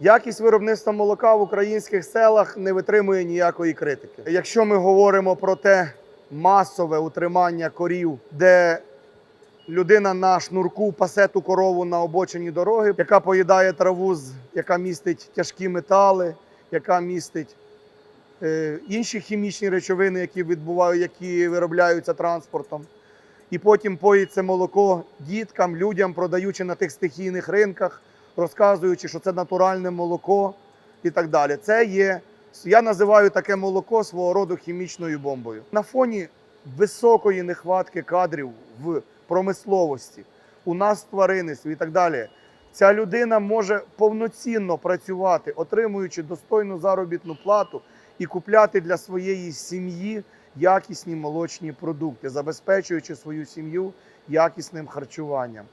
Якість виробництва молока в українських селах не витримує ніякої критики. Якщо ми говоримо про те масове утримання корів, де людина на шнурку пасе ту корову на обочині дороги, яка поїдає траву, яка містить тяжкі метали, яка містить е, інші хімічні речовини, які відбувають, які виробляються транспортом. І потім поїть це молоко діткам, людям, продаючи на тих стихійних ринках, розказуючи, що це натуральне молоко і так далі. Це є, я називаю таке молоко свого роду хімічною бомбою. На фоні високої нехватки кадрів в промисловості, у нас тваринництві і так далі. Ця людина може повноцінно працювати, отримуючи достойну заробітну плату і купляти для своєї сім'ї якісні молочні продукти, забезпечуючи свою сім'ю якісним харчуванням.